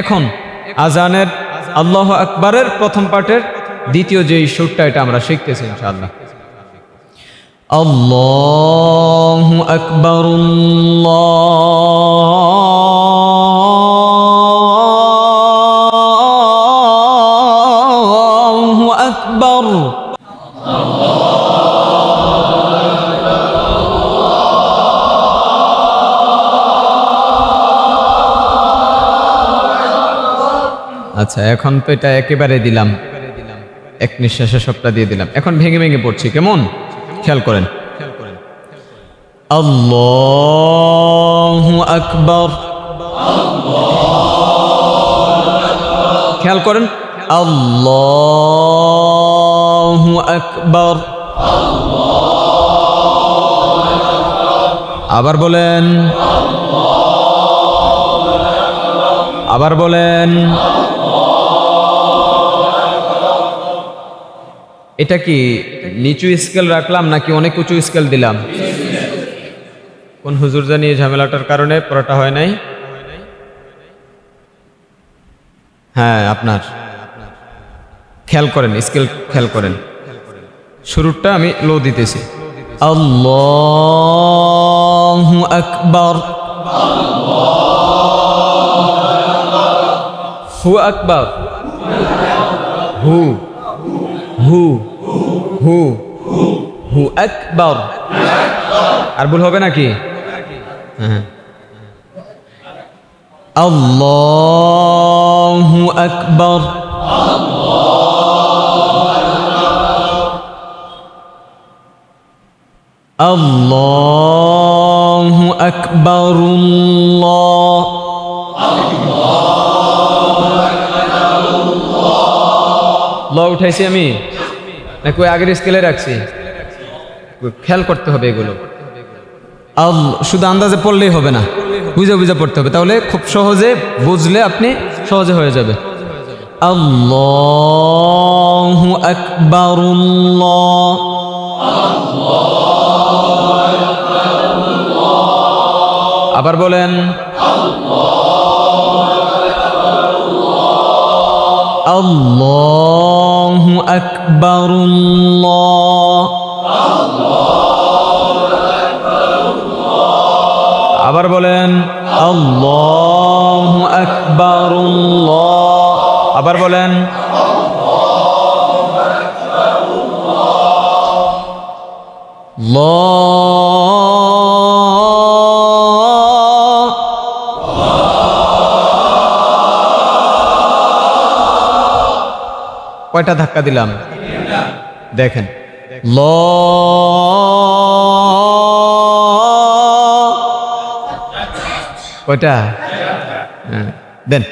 এখন আজানের আল্লাহ আকবরের প্রথম পার্টের দ্বিতীয় যে সুরটা, এটা আমরা শিখতেছি ইনশাআল্লাহ। আল্লাহ আকবর আচ্ছা এখন তো এটা একেবারে দিলাম। এক নিঃশ্বাসে সবটা দিয়ে দিলাম। এখন ভেঙে ভেঙে পড়ছি, কেমন? খেয়াল করেন। আল্লাহ আকবর। খেয়াল করেন। আল্লাহ আকবর। আবার বলেন আবার বলেন, এটা কি নিচু স্কেল রাখলাম নাকি অনেক উঁচু স্কেল দিলাম? কোন হুজুর জানি এই ঝামেলাটার কারণে পড়াটা হয় নাই? হ্যাঁ আপনার। খেয়াল করেন, স্কেল খেয়াল করেন। শুরুটা আমি লো দিতেছি। আল্লাহ আকবর। হু আকবর। হু। হু। হু। হু আকবর। আর ভুল হবে নাকি? হ্যাঁ। আল্লাহু আকবর। আল্লাহু আকবরুল্লাহ ল উঠাইছি আমি? নাকি ওই আগের স্কেলে রাখছি? খেয়াল করতে হবে এগুলো। আল শুধু আন্দাজে পড়লেই হবে না। বুঝে বুঝে পড়তে হবে। তাহলে খুব সহজে বুঝলে আপনি সহজে হয়ে যাবে। আবার বলেন, আল্লাহু আকবারুল্লাহ আবার বলেন আকবারুল্লাহ আবার বলেন আল্লাহ কয়টা ধাক্কা দিলাম? দেখেন। ল কয়টা? হ্যাঁ, দেন।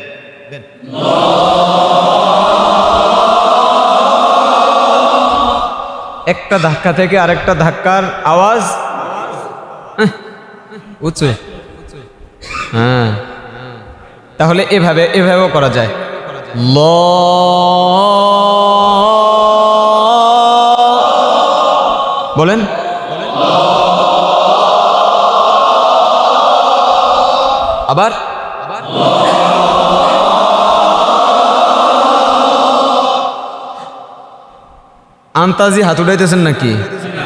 একটা ধাক্কা থেকে আরেকটা ধাক্কার আওয়াজ? আহ, উঁচু। হ্যাঁ। তাহলে এভাবে এভাবেও করা যায়। ল বলেন। আবার। আন্তাজি হাত উঠাইতেছেন নাকি?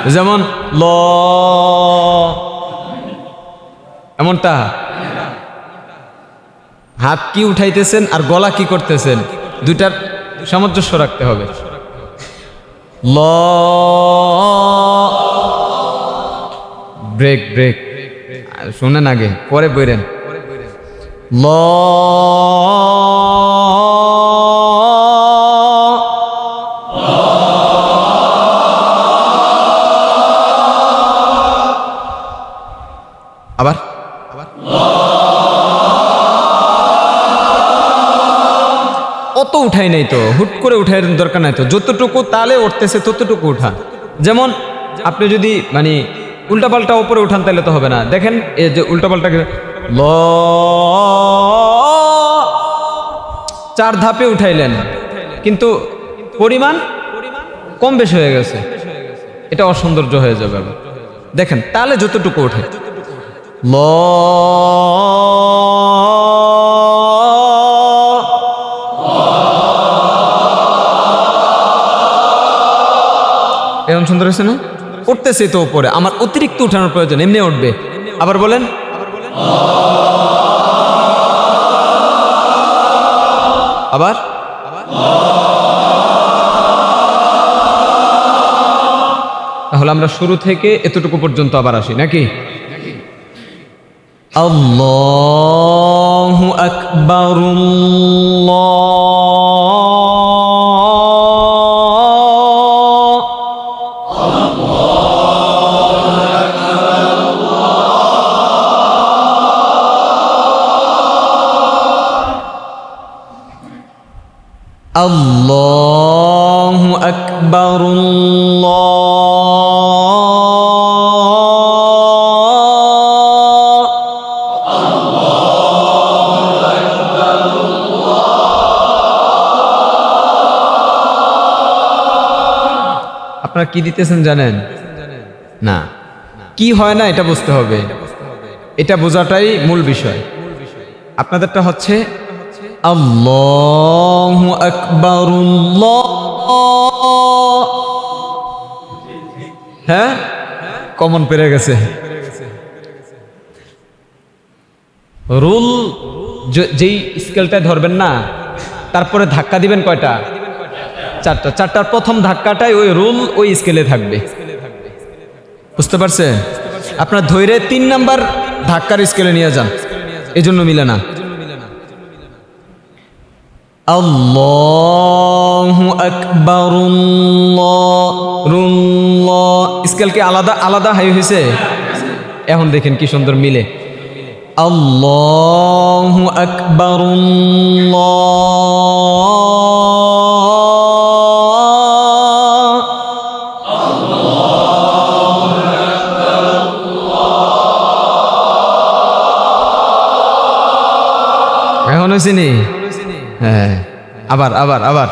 যেমন ল। এমনটা। হাত কি উঠাইতেছেন আর গলা কি করতেছেন? দুইটার সামঞ্জস্য রাখতে হবে। ল। ব্রেক ব্রেক শুনেন আগে, পরে বইরেন। ল। আবার? অত উঠাই নাই তো, হুট করে উঠাই দরকার নাই তো। যতটুকু তালে উঠতেছে ততটুকু উঠান যেমন আপনি যদি মানে উল্টাপাল্টা ওপরে উঠান তাহলে তো হবে না। দেখেন, এই যে উল্টাপাল্টা ল, চার ধাপে উঠাইলেন। কিন্তু পরিমাণ কম বেশি হয়ে গেছে। এটা অসৌন্দর্য হয়ে যাবে দেখেন, তাহলে যতটুকু ওঠে। ল, এরকম সুন্দর হয়েছে না? উঠতেছে তো উপরে। আমার অতিরিক্ত উঠানোর প্রয়োজন, এমনি উঠবে। আবার বলেন? আবার? তাহলে আমরা শুরু থেকে এতটুকু পর্যন্ত আবার আসি, নাকি? আল্লাহু আকবার আল্লাহু আকবার আল্লাহ আপনারা কি দিতেছেন জানেন? না। কি হয় না এটা বুঝতে হবে। এটা বোঝাটাই মূল বিষয়। আপনাদেরটা হচ্ছে আল্লাহু আকবার হ্যাঁ কমন পেরে গেছে রুল যেই স্কেলটায় ধরবেন না, তারপরে ধাক্কা দিবেন কয়টা? চারটা। চারটার প্রথম ধাক্কাটাই ওই রুল ওই স্কেলে থাকবে। বুঝতে পারছে আপনার ধৈর্য তিন নাম্বার ধাক্কার স্কেলে নিয়ে যান। এজন্য মিলে না। আল্লাহু আকবার স্কেল কি আলাদা আলাদা হাই হয়েছে এখন দেখেন কি সুন্দর মিলে। আল্লাহু আকবার এখন হয়েছে নি? হ্যাঁ। আবার আবার আবার।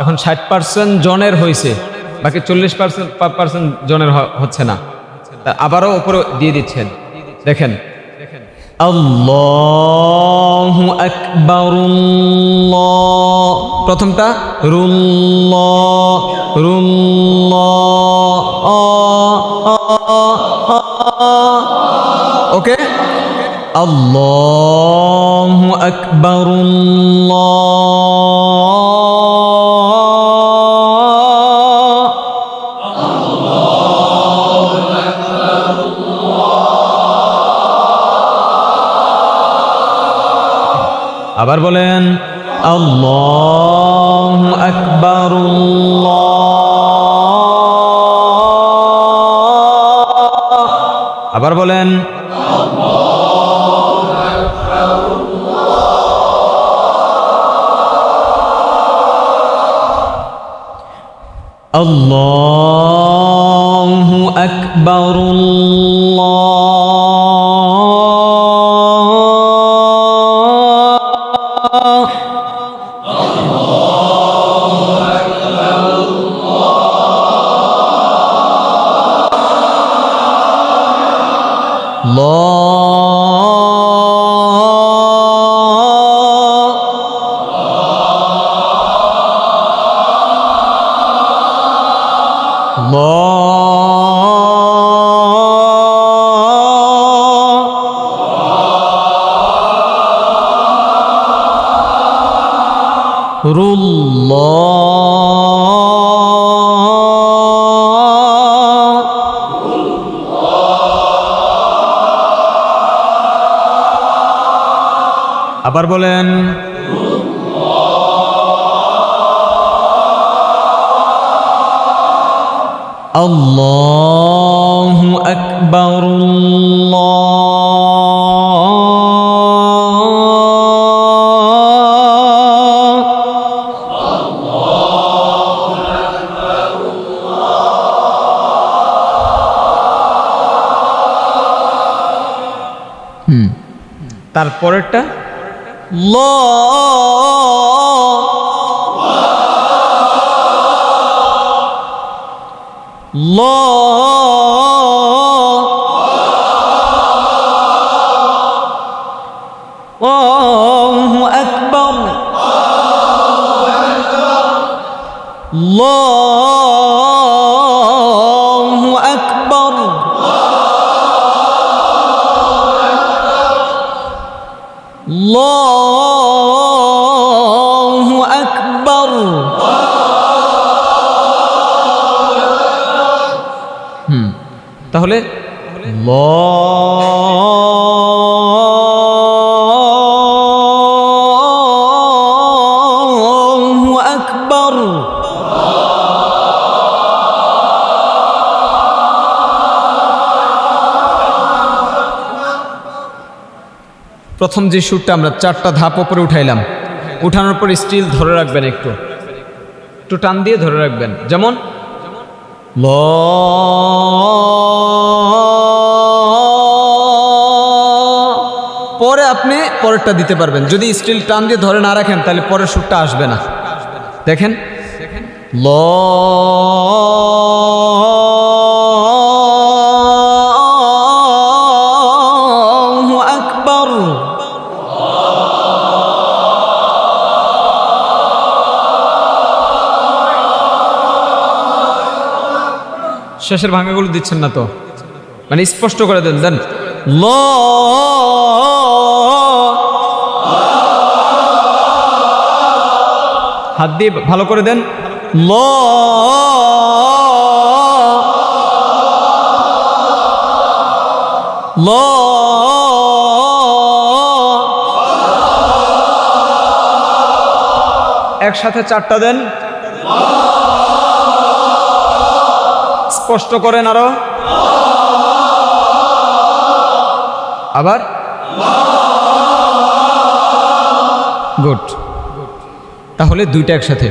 এখন ষাট পার্সেন্ট জনের হয়েছে বাকি চল্লিশ পার্সেন্ট পার্সেন্ট জনের হচ্ছে না। আবারও উপরে দিয়ে দিচ্ছেন। দেখেন। প্রথমটা রুল্ল রুল্ল ওকে আল্লাহু আকবার আবার বলেন আল্লাহু আকবার বলেন আল্লাহু আকবার আবার বলেন আল্লাহু আকবার আল্লাহ পরেরটা ল। ল। আকবর। ল। প্রথম যে সুরটা আমরা চারটা ধাপ ওপরে উঠাইলাম, উঠানোর পর স্টিল ধরে রাখবেন একটু। একটু টান দিয়ে ধরে রাখবেন। যেমন, ল, পরে আপনি পরেরটা দিতে পারবেন। যদি স্টিল টান দিয়ে ধরে না রাখেন, তাহলে পরের সুরটা আসবে না। দেখেন, ল শেষের ভাঙাগুলো দিচ্ছেন না তো? মানে স্পষ্ট করে দেন দেন। ল, হাত দিয়ে ভালো করে দেন। ল একসাথে চারটা দেন। স্পষ্ট করেন আরও। আবার? গুড। তাহলে দুইটা একসাথে।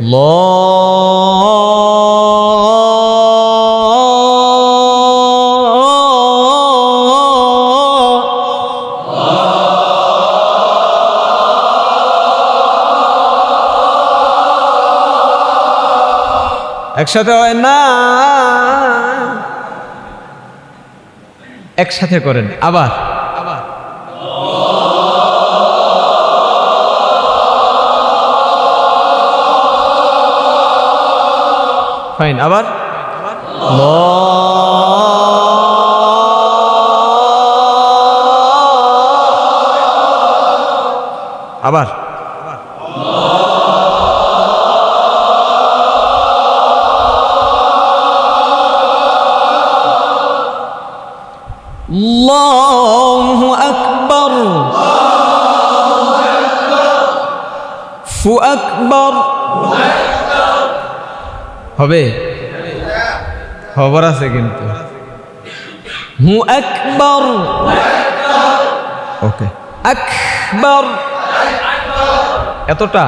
ল একসাথে হয় না। একসাথে করেন আবার। ফাইন আবার। আবার। আল্লাহু আকবার ফু আকবার হবে? খবর আছে কিন্তু। হু আকবর ওকে। আকবর এতটা?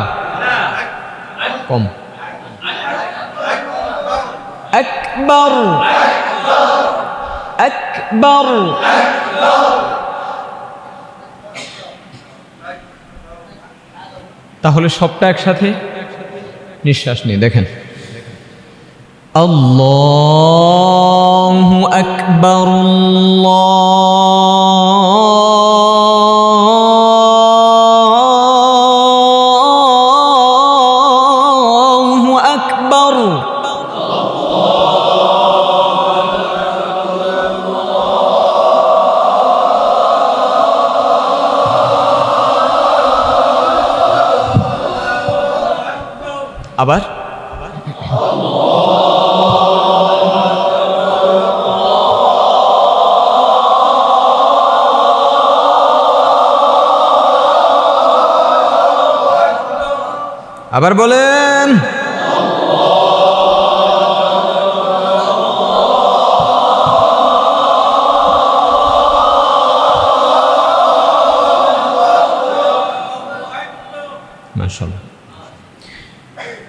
কম। আকবর আকবর তাহলে সবটা একসাথে? নিঃশ্বাস নিয়ে দেখেন। আল্লাহু আকবর আল্লাহু আবার? আবার বলেন। মাশাআল্লাহ।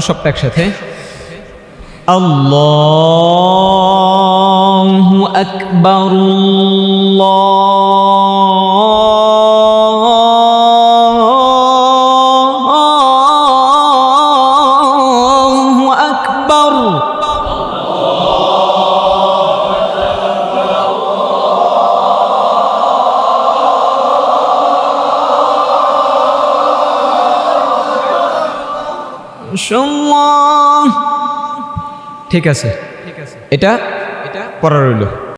তাহলে সবটা একসাথে। আল্লাহু আকবার ঠিক আছে। ঠিক আছে। এটা এটা পড়া রইল।